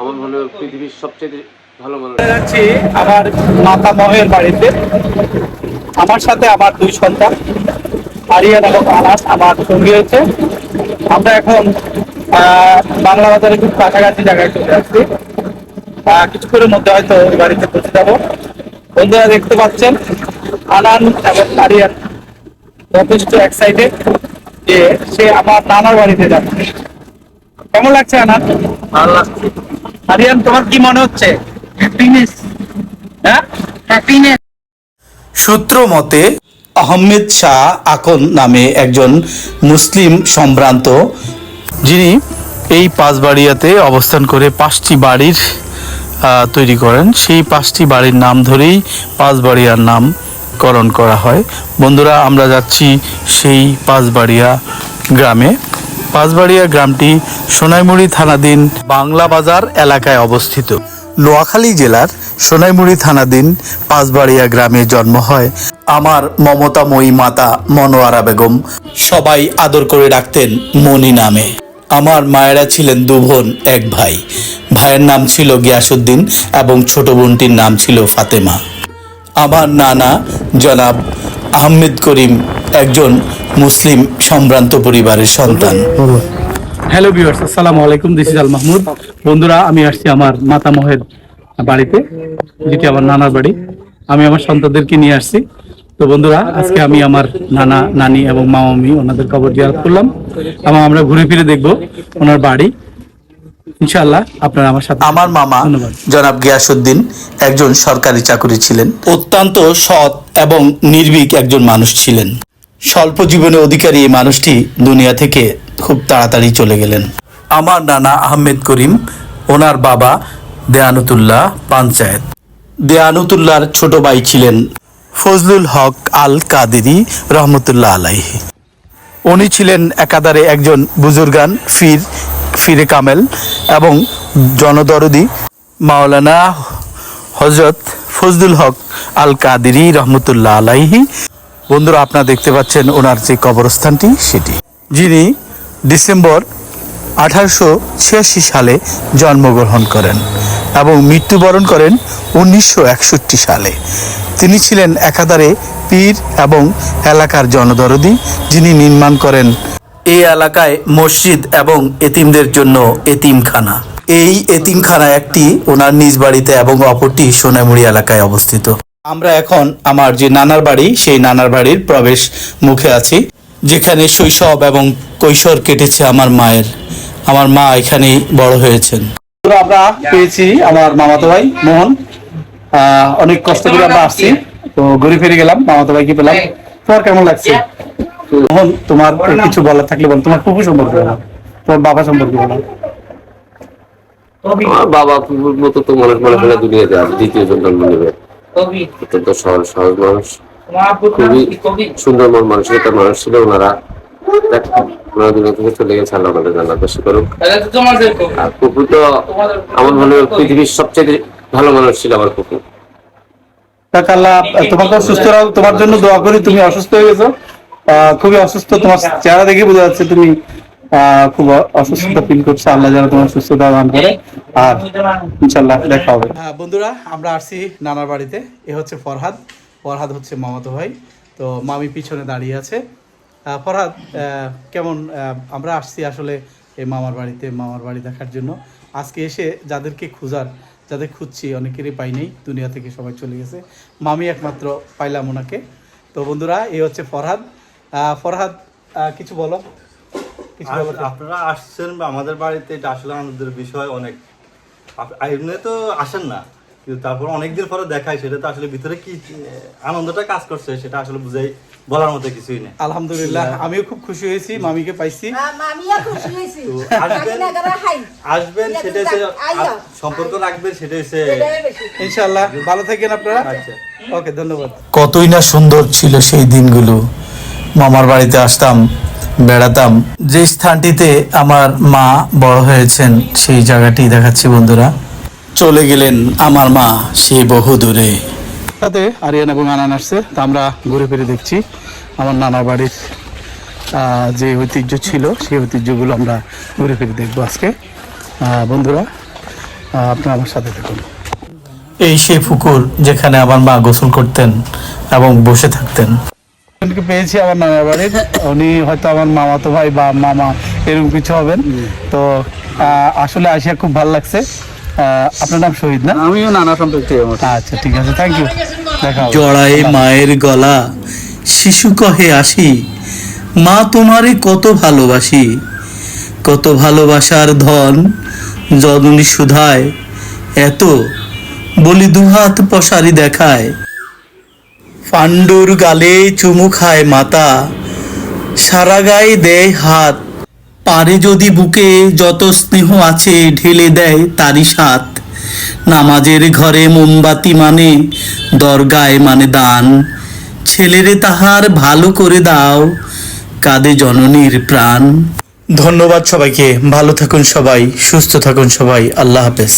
আমার পৃথিবীর সবচেয়ে ভালো যাচ্ছি আমার মাতামহের বাড়িতে। আমার সাথে আমার দুই সন্তান আরিয়ান এবং আনাস, আমার সঙ্গী হয়েছে। আমরা এখন বাংলা বাজারে খুব কাছাকাছি জায়গায় চলে আসছি। কিছুক্ষণের মধ্যে হয়তো বাড়িতে পৌঁছে যাব। বন্ধুরা দেখতে পাচ্ছেন, আনান এবং আরিয়ান যথেষ্ট এক্সাইটেড যে সে আমার নানার বাড়িতে যাচ্ছে। কেমন লাগছে আনান ভালো লাগছে। আরিয়ান তোমার কি মনে হচ্ছে? হ্যাপিনেস হ্যাঁ? হ্যাপিনেস সূত্র মতে আহমেদ শাহ আকন নামে একজন মুসলিম সম্ভ্রান্ত যিনি এই পাঁচবাড়িয়াতে অবস্থান করে পাঁচটি বাড়ির আহ, তৈরি করেন। সেই পাঁচটি বাড়ির নাম ধরেই পাঁচবাড়িয়ার নামকরণ করা হয়। বন্ধুরা আমরা যাচ্ছি সেই পাঁচবাড়িয়া গ্রামে। পাঁচবাড়িয়া গ্রামটি সোনাইমুড়ি থানাধীন বাংলা বাজার এলাকায় অবস্থিত। নোয়াখালী জেলার সোনাইমুড়ি থানাধীন পাঁচবাড়িয়া গ্রামে জন্ম হয় আমার মমতাময়ী মাতা মনোয়ারা বেগম। সবাই আদর করে রাখতেন মনি নামে। আমার মায়েরা ছিলেন দু বোন এক ভাই। ভাইয়ের নাম ছিল গিয়াসুদ্দিন এবং ছোট বোনটির নাম ছিল ফাতেমা। আমার নানা জনাব আহমেদ করিম একজন মুসলিম সম্ভ্রান্ত পরিবারের সন্তান। হ্যালো ভিউয়ার্স আসসালামু আলাইকুম দিস ইজ আল মাহমুদ বন্ধুরা আমি আসছি আমার মাতামহের বাড়িতে যেটি আমার নানার বাড়ি। আমি আমার সন্তানদেরকে নিয়ে আসছি। তো বন্ধুরা আজকে আমি আমার নানা নানি এবং মামামি ওনাদের কবর জিয়ারত করলাম। এবং আমরা ঘুরে ফিরে দেখব ওনার বাড়ি। ইনশাআল্লাহ আপনারা আমার সাথে আমার মামা ধন্যবাদ। জনাব গিয়াসুদ্দিন একজন সরকারি চাকরি ছিলেন। অত্যন্ত সৎ এবং নির্ভীক একজন মানুষ ছিলেন। স্বল্প জীবনে অধিকারী এই মানুষটি দুনিয়া থেকে খুব তাড়াতাড়ি চলে গেলেন। আমার নানা আহমেদ করিম ওনার বাবা দেয়ানুতুল্লাহ পাঞ্চায়েত। দেয়ানুতুল্লাহর ছোট ভাই ছিলেন ফজলুল হক আল কাদেরি রহমতুল্লাহ আলাইহি। উনি ছিলেন একাধারে একজন বুজুর্গান ফির ফিরে কামেল এবং জনদরদি মাওলানা হজরত ফজলুল হক আল কাদেরি রহমতুল্লাহ আলাইহি বন্ধুরা, আপনারা দেখতে পাচ্ছেন ওনার যে কবরস্থানটি, সেটি। যিনি ডিসেম্বর আঠারোশো ছিয়াশি সালে জন্মগ্রহণ করেন এবং মৃত্যুবরণ করেন উনিশশো একষট্টি সালে। তিনি ছিলেন একাধারে পীর এবং এলাকার জনদরদি, যিনি নির্মাণ করেন এই এলাকায় মসজিদ এবং এতিমদের জন্য এতিমখানা। এই এতিমখানা একটি ওনার নিজ বাড়িতে এবং অপরটি সোনামুড়ি এলাকায় অবস্থিত। আমরা এখন আমার যে নানার বাড়ি সেই নানার বাড়ির প্রবেশ মুখে আছি। যেখানে শৈশব এবং কৈশোর কেটেছে আমার মায়ের। আমার মা এখানেই বড় হয়েছেন। আমরা পেয়েছি আমার মামাতো ভাই মোহন। আহ, অনেক কষ্ট করে আমরা আসছি। তো ঘুরে ফিরে গেলাম মামাতো ভাইকে পেলাম। তোমার কেমন লাগছে? মোহন তোমার কিছু বলার থাকলে বল। তোমার ফুফু সম্পর্কে বলো। তোমার বাবা সম্পর্কে বলো। বাবা কুকুর মতো তো মনে হয় দুনিয়াতে আর দ্বিতীয় সন্তান মনে হয় অত্যন্ত সহজ সহজ মানুষ। খুবই সুন্দর মন মানসিকতার মানুষ ছিল ওনারা। ওনারা দুনিয়া থেকে চলে গেছে আল্লাহ আমাদের জান্নাত বাসী করুক। আর কুকুর তো আমার মনে হয় পৃথিবীর সবচেয়ে ভালো মানুষ ছিল আমার আল্লাহ তোমাকে সুস্থ রাখো তোমার জন্য দোয়া করি তুমি অসুস্থ হয়ে গেছো। আহ, খুবই অসুস্থ তোমার চেহারা দেখে বোঝা যাচ্ছে তুমি খুব অসুস্থতা ফিল করছ। আল্লাহ যেন তোমার সুস্থতা দান করে। আর ইনশাল্লাহ দেখা হবে। হ্যাঁ বন্ধুরা, আমরা আসছি নানার বাড়িতে। এ হচ্ছে ফরহাদ। ফরহাদ হচ্ছে মামাতো ভাই। তো মামি পিছনে দাঁড়িয়ে আছে। ফরহাদ কেমন আমরা আসছি আসলে এই মামার বাড়িতে, মামার বাড়ি দেখার জন্য। আজকে এসে যাদেরকে খুঁজার, যাদের খুঁজছি, অনেকেরই পাই নেই। দুনিয়া থেকে সবাই চলে গেছে। মামি একমাত্র পাইলাম ওনাকে। তো বন্ধুরা এই হচ্ছে ফরহাদ। ফরহাদ কিছু বলো। আপনারা আসছেন বা আমাদের বাড়িতে এটা আসলে আনন্দের বিষয় অনেক। এমনি তো আসেন না কিন্তু তারপর অনেকদিন পরে দেখায় সেটা তো আসলে ভিতরে কি আনন্দটা কাজ করছে সেটা আসলে বুঝাই বলার মতো কিছুই নেই। আলহামদুলিল্লাহ আমিও খুব খুশি হয়েছি মামিকে পাইছি। আসবেন কাকিনাগারা হাই। আসবেন সেটা হচ্ছে সম্পর্ক রাখবেন সেটা হচ্ছে। ইনশাআল্লাহ ভালো থাকেন আপনারা। আচ্ছা। ওকে ধন্যবাদ। কতই না সুন্দর ছিল সেই দিনগুলো। মামার বাড়িতে আসতাম বেড়াতাম। যে স্থানটিতে আমার মা বড় হয়েছেন সেই জায়গাটি দেখাচ্ছি বন্ধুরা। চলে গেলেন আমার মা সে বহু দূরে। সাথে আরিয়ান এবং আনান আসছে তা আমরা ঘুরে ফিরে দেখছি। আমার নানা বাড়ির যে ঐতিহ্য ছিল সেই ঐতিহ্যগুলো আমরা ঘুরে ফিরে দেখব আজকে। বন্ধুরা আপনারা আমার সাথে থাকুন। এই সেই পুকুর যেখানে আমার মা গোসল করতেন এবং বসে থাকতেন। পেয়েছি আমার নানা বাড়ির। উনি হয়তো আমার মামাতো ভাই বা মামা এরকম কিছু হবেন। তো আসলে আসিয়া খুব ভালো লাগছে। আহ, আপনার নাম শহীদ না? আমিও নানা সম্পর্কে আচ্ছা ঠিক আছে থ্যাংক ইউ দেখা মায়ের গলা শিশু কহে আসি মা তোমারে কত ভালোবাসি কত ভালোবাসার ধন জননী সুধায় এত বলি দুহাত পশারি দেখায় পাণ্ডুর গালে চুমু খায় মাতা সারা গায়ে দেয় হাত। পারে যদি বুকে যত স্নেহ আছে, ঢেলে দেয় তারই সাথ নামাজের ঘরে মোমবাতি মানে দরগায় মানে দান। ছেলেরে তাহার ভালো করে দাও, কাঁদে জননীর প্রাণ। ধন্যবাদ সবাইকে। ভালো থাকুন সবাই, সুস্থ থাকুন সবাই। আল্লাহ হাফেজ।